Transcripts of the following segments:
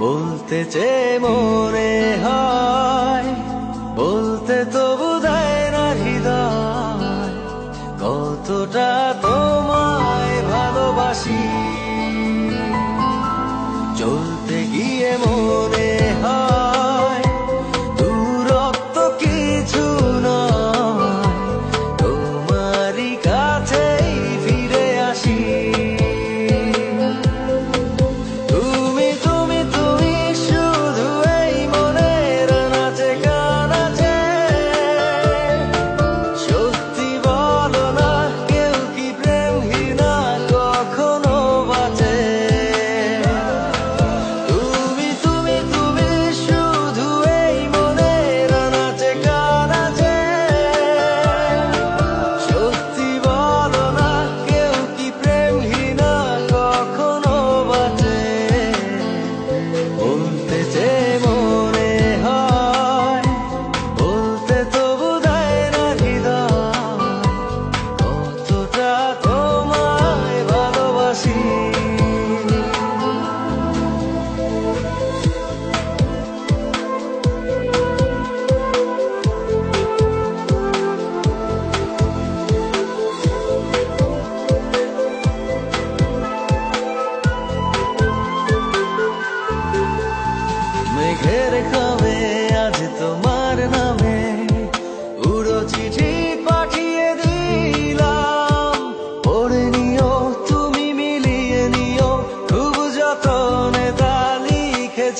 বলতে চে মোরে হয় বলতে তো বুধায় না হৃদয়। কতটা তো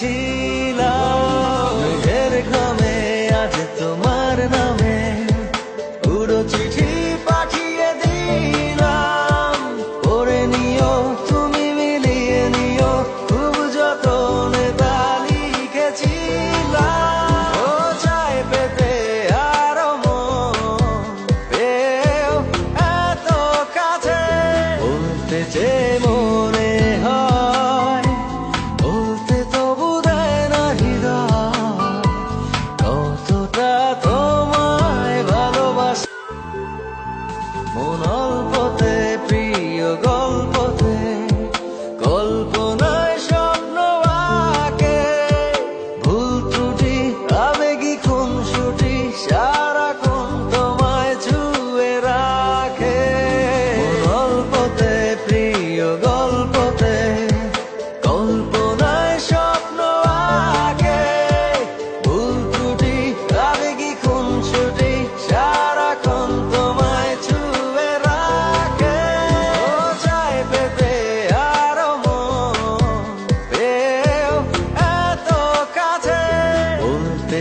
লিখেছিলাম মেঘের ঘমে আজ তোমার নামে পুরো চিঠি পাঠিয়ে দিলাম। পড়ে নিও, তুমি মিলিয়ে নিও, খুব যতনে তা লিখেছিলাম 我拿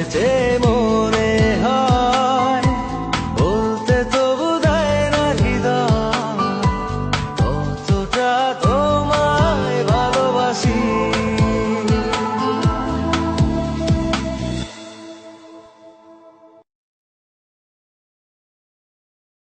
te